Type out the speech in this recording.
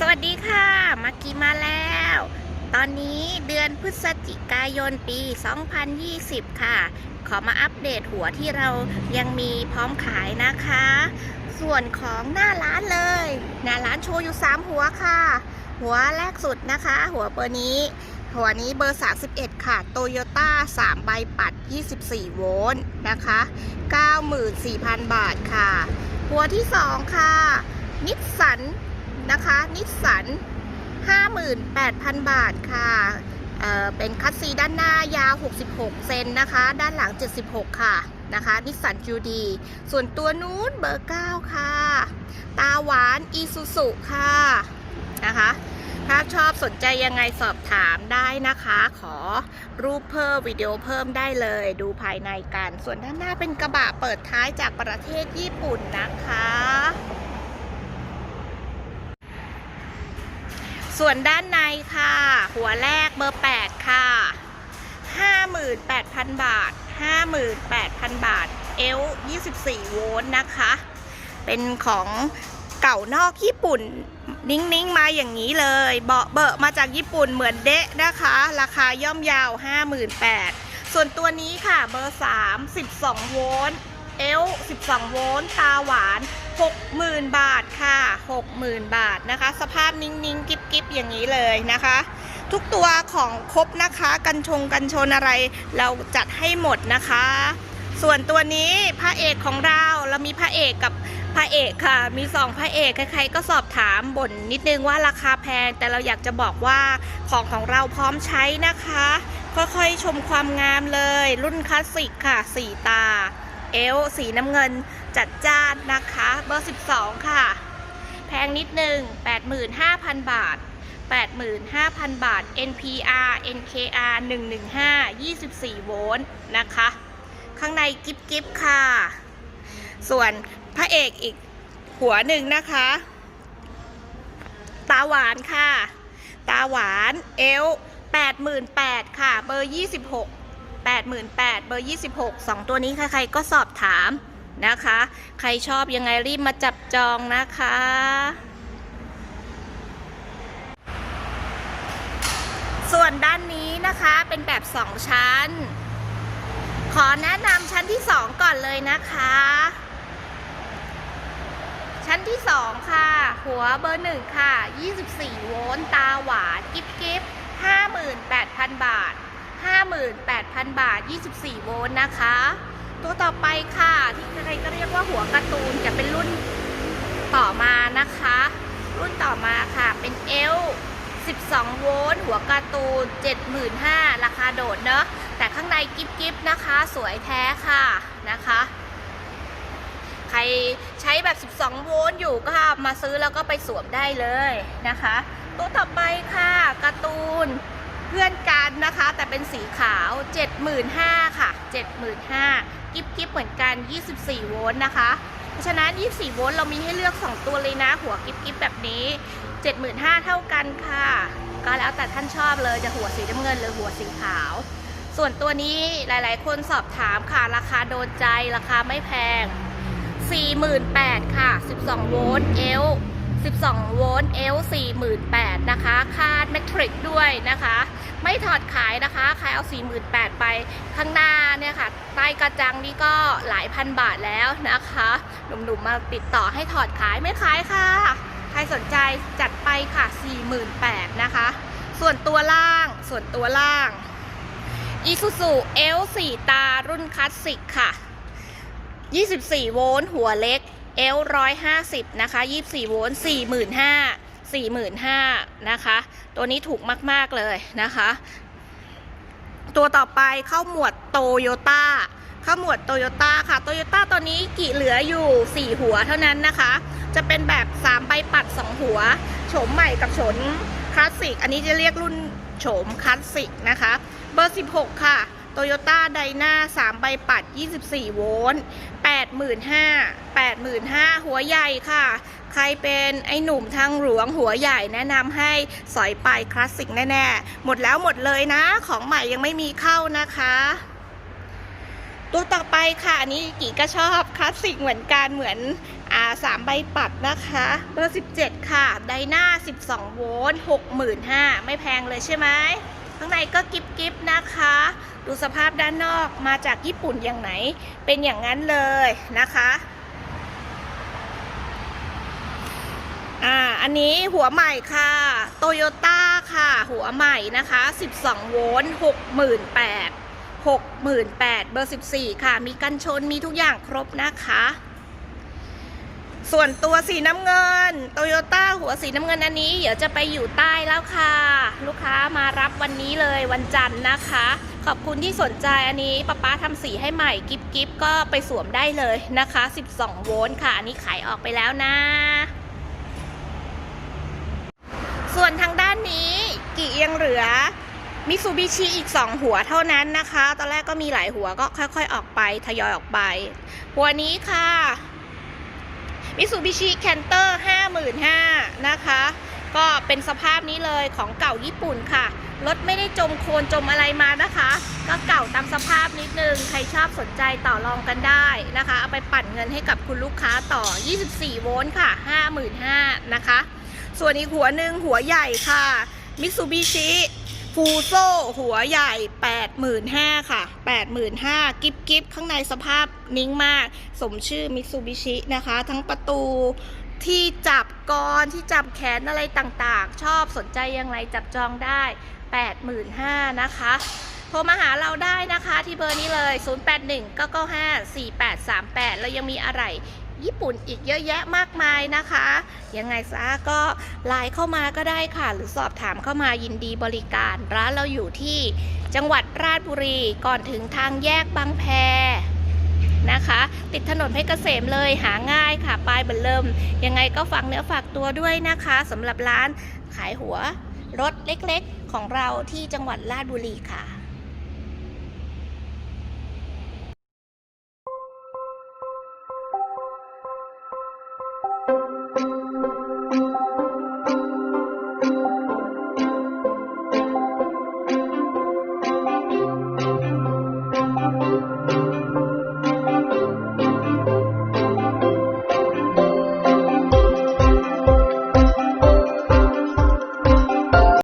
สวัสดีค่ะมากีมาแล้ว ตอนนี้เดือนพฤศจิกายนปี 2020 ค่ะ ขอมาอัปเดตหัวที่เรายังมีพร้อมขายนะคะ ส่วนของหน้าร้านเลย หน้าร้านโชว์อยู่ 3 หัวค่ะ หัวแรกสุดนะคะ หัวเบอร์นี้ หัวนี้เบอร์ 31 ค่ะโตโยต้า3ใบปัด 24 โวลต์นะคะ 94,000 บาทค่ะ หัวที่ 2 ค่ะนิสสัน นะคะ นิสสัน 58,000 บาทค่ะเเป็นคัสซีด้านหน้ายาว 66 เซนนะคะ ด้านหลัง 76 ค่ะนะคะ นิสสันจูดี ส่วนตัวนู้นเบอร์ 9 ค่ะ ตาหวานอีซูซุค่ะนะคะถ้าชอบสนใจยังไงสอบถามได้นะคะ ขอรูปเพิ่มวิดีโอเพิ่มได้เลยดูภายในกัน ส่วนด้านหน้าเป็นกระบะเปิดท้ายจากประเทศญี่ปุ่นนะคะ ส่วนด้านในค่ะ หัวแรกเบอร์ 8 ค่ะ 58,000 บาท 58,000 บาท เอล24 โวลต์นะคะ เป็นของเก่านอกญี่ปุ่น นิ่งๆ มาอย่างนี้เลย เบาะเบอะมาจากญี่ปุ่นเหมือนเดะนะคะ ราคาย่อมยาว 58,000ส่วนตัวนี้ค่ะเบอร์ 3 12 โวลต์ เอล12 โวลต์ตาหวาน 60,000 บาทค่ะ 60,000 บาทนะคะ สภาพนิ่งๆ กิ๊บๆ อย่างนี้เลยนะคะ ทุกตัวของครบนะคะ กันชงกันชนอะไร เราจัดให้หมดนะคะ ส่วนตัวนี้พระเอกของเราเรามีพระเอกกับพระเอกค่ะ มีสองพระเอกใครๆก็สอบถามบ่นนิดนึงว่าราคาแพง แต่เราอยากจะบอกว่าของของเราพร้อมใช้นะคะ ค่อยๆชมความงามเลย รุ่นคลาสสิกค่ะสีตา เอลสีน้ำเงินจัดจ้านนะคะ เบอร์ 12 ค่ะ แพงนิดนึง85,000 บาท 85,000 บาท NPR NKR 115 24 โวลต์นะคะ ข้างในกิบกิบค่ะ ส่วนพระเอกอีกหัวหนึ่งนะคะ ตาหวานค่ะ ตาหวานเอล88,000 ค่ะ เบอร์ 26 88,000เบอร์ 26 2 ตัวนี้ใครๆก็สอบถามนะคะ ใครชอบยังไงรีบมาจับจองนะคะ ส่วนด้านนี้นะคะเป็นแบบ 2 ชั้น ขอแนะนำชั้นที่ 2 ก่อนเลยนะคะ ชั้นที่ 2 ค่ะ หัวเบอร์ 1 ค่ะ 24 โวลต์ตาหวานกิฟกิฟ58,000 บาท 58,000 บาท 24 โวลต์นะคะ ตัวต่อไปค่ะ ที่ใครก็เรียกว่าหัวการ์ตูนจะเป็นรุ่นต่อมานะคะ รุ่นต่อมาค่ะเป็นเอล12 โวลต์หัวการ์ตูน 75,000ราคาโดดเนอะแต่ข้างในกิฟกิฟนะคะ สวยแท้ค่ะนะคะ ใครใช้แบบ 12 โวลต์อยู่ก็มาซื้อแล้วก็ไปสวมได้เลยนะคะ ตัวต่อไปค่ะการ์ตูน เพื่อนกันนะคะ แต่เป็นสีขาว 75,000ค่ะ 75,000กิฟกิฟเหมือนกัน 24 โวลต์นะคะ เพราะฉะนั้น 24 โวลต์เรามีให้เลือก 2 ตัวเลยนะ หัวกิฟกิฟแบบนี้ 75,000 เท่ากันค่ะ ก็แล้วแต่ท่านชอบเลยจะหัวสีน้ำเงินหรือหัวสีขาว ส่วนตัวนี้หลาย ๆ คนสอบถามค่ะ ราคาโดนใจราคาไม่แพง 48,000ค่ะ 12 โวลต์เอล12 โวลต์เอล48,000นะคะ คาดแมทริกด้วยนะคะ ไม่ถอดขายนะคะใครเอา 48,000ไปข้างหน้าเนี่ยค่ะ ใต้กระจังนี่ก็หลายพันบาทแล้วนะคะหนุ่มๆมาติดต่อให้ถอดขายไม่ขายค่ะ ใครสนใจจัดไปค่ะ 48,000นะคะ ส่วนตัวล่างส่วนตัวล่าง Isuzu L4 ตารุ่นคลาสสิกค่ะ 24 โวลต์หัวเล็ก L 150 นะคะ 24 โวลต์45,000 45,000นะคะ ตัวนี้ถูกมาก ๆ เลยนะคะ ตัวต่อไปเข้าหมวดโตโยต้าเข้าหมวดโตโยต้าค่ะโตโยต้าตัวนี้กี่เหลืออยู่ 4 หัวเท่านั้นนะคะ จะเป็นแบบ 3 ใบปัด 2 หัว โฉมใหม่กับโฉมคลาสสิก อันนี้จะเรียกรุ่นโฉมคลาสสิกนะคะ เบอร์ 16 ค่ะโตโยต้าไดนา3ใบปัด 24 โวลต์ 85,000 85,000หัวใหญ่ค่ะ ใครเป็นไอ้หนุ่มทางหลวงหัวใหญ่แนะนำให้สอยไปคลาสสิกแน่ๆ หมดแล้วหมดเลยนะ ของใหม่ยังไม่มีเข้านะคะ ตัวต่อไปค่ะอันนี้กี่ก็ชอบคลาสสิกเหมือนกันเหมือนอ่าสามใบปัดนะคะเบอร์17ค่ะ ไดนา12โวลต์65,000ไม่แพงเลยใช่ไหม ข้างในก็กิบกิบนะคะ ดูสภาพด้านนอกมาจากญี่ปุ่นอย่างไหน เป็นอย่างนั้นเลยนะคะอ่าอันนี้หัวใหม่ค่ะโตโยต้าค่ะ หัวใหม่นะคะ 12 โวลต์68,000 68,000 เบอร์ 14 ค่ะ มีกันชนมีทุกอย่างครบนะคะ ส่วนตัวสีน้ำเงินโตโยต้าหัวสีน้ำเงินอันนี้ เดี๋ยวจะไปอยู่ใต้แล้วค่ะ ลูกค้ามารับวันนี้เลยวันจันทร์นะคะ ขอบคุณที่สนใจอันนี้ป้าป้าทำสีให้ใหม่กิฟกิฟก็ไปสวมได้เลยนะคะ 12 โวลต์ค่ะ อันนี้ขายออกไปแล้วนะ ส่วนทางด้านนี้กี่ยังเหลือมิซูบิชิอีก 2 หัวเท่านั้นนะคะ ตอนแรกก็มีหลายหัวก็ค่อยๆ ออกไปทยอยออกไป หัวนี้ค่ะ มิซูบิชิแคนเตอร์55,000นะคะ ก็เป็นสภาพนี้เลยของเก่าญี่ปุ่นค่ะ รถไม่ได้จมโคลนจมอะไรมานะคะ ก็เก่าตามสภาพนิดนึง ใครชอบสนใจต่อรองกันได้นะคะ เอาไปปั่นเงินให้กับคุณลูกค้าต่อ 24 โวลต์ค่ะ 55,000นะคะ ส่วนอีกหัวหนึ่งหัวใหญ่ค่ะมิ t ซูบิชิ ฟูโซหัวใหญ่ 85,000ค่ะ 85,000กิบกิบข้างในสภาพนิ่งมาก สมชื่อมิ t ซูบิชินะคะ ทั้งประตูที่จับกรที่จับแขนอะไรต่างๆ ชอบสนใจยังไงจับจองได้ 85,000นะคะ โทรมาหาเราได้นะคะที่เบอร์นี้เลย 081 995 4838 แล้วยังมีอะไร ญี่ปุ่นอีกเยอะแยะมากมายนะคะ ยังไงซะก็ไลน์เข้ามาก็ได้ค่ะ หรือสอบถามเข้ามายินดีบริการ ร้านเราอยู่ที่จังหวัดราชบุรีก่อนถึงทางแยกบางแพนะคะ ติดถนนเพชรเกษมเลยหาง่ายค่ะป้ายเบลเริ่ม ยังไงก็ฝากเนื้อฝากตัวด้วยนะคะสำหรับร้านขายหัวรถเล็กๆของเราที่จังหวัดราชบุรีค่ะ